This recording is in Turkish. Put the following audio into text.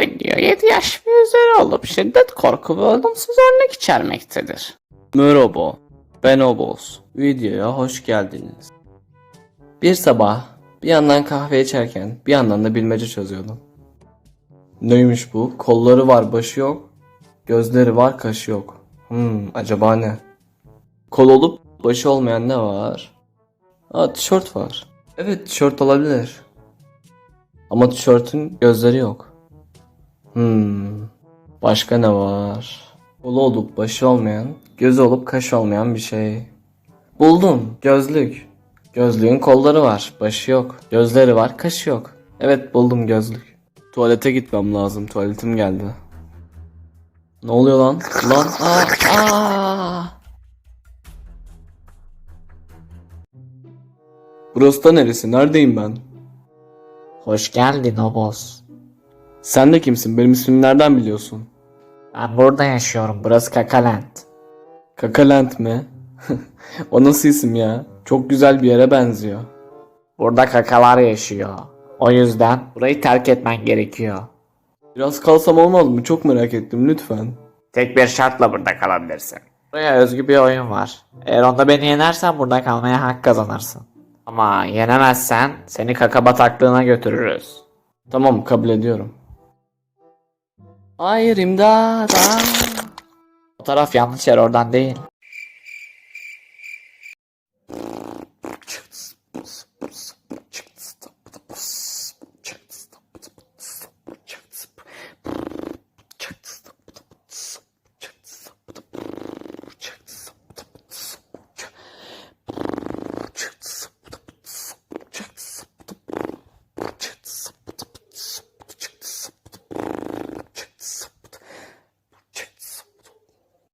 video 7 yaş ve üzeri olup şiddet, korku ve ölümsüz örnek içermektedir. Merhaba, ben Obos. Videoya hoş geldiniz. Bir sabah bir yandan kahve içerken bir yandan da bilmece çözüyordum. Neymiş bu? Kolları var, başı yok. Gözleri var, kaşı yok. Hmm, acaba ne? Kol olup başı olmayan ne var? Aa, tişört var. Evet, tişört olabilir. Ama tişörtün gözleri yok. Hmm, başka ne var? Kolu olup başı olmayan, gözü olup kaşı olmayan bir şey. Buldum. Gözlük. Gözlüğün kolları var, başı yok. Gözleri var, kaşı yok. Evet buldum gözlük. Tuvalete gitmem lazım. Tuvaletim geldi. Ne oluyor lan? Lan aa, aa. Burası da neresi? Neredeyim ben? Hoş geldin Obos. Sen de kimsin? Benim ismimi nereden biliyorsun? Ben burada yaşıyorum. Burası Kakaland. Kakaland mi? o nasıl isim ya? Çok güzel bir yere benziyor. Burada kakalar yaşıyor. O yüzden burayı terk etmen gerekiyor. Biraz kalsam olmaz mı? Çok merak ettim lütfen. Tek bir şartla burada kalabilirsin. Buraya özgü bir oyun var. Eğer onda beni yenersen burada kalmaya hak kazanırsın. Ama yenemezsen seni kaka bataklığına götürürüz. Tamam kabul ediyorum. Hayır imdat. aa! O taraf yanlış yer oradan değil.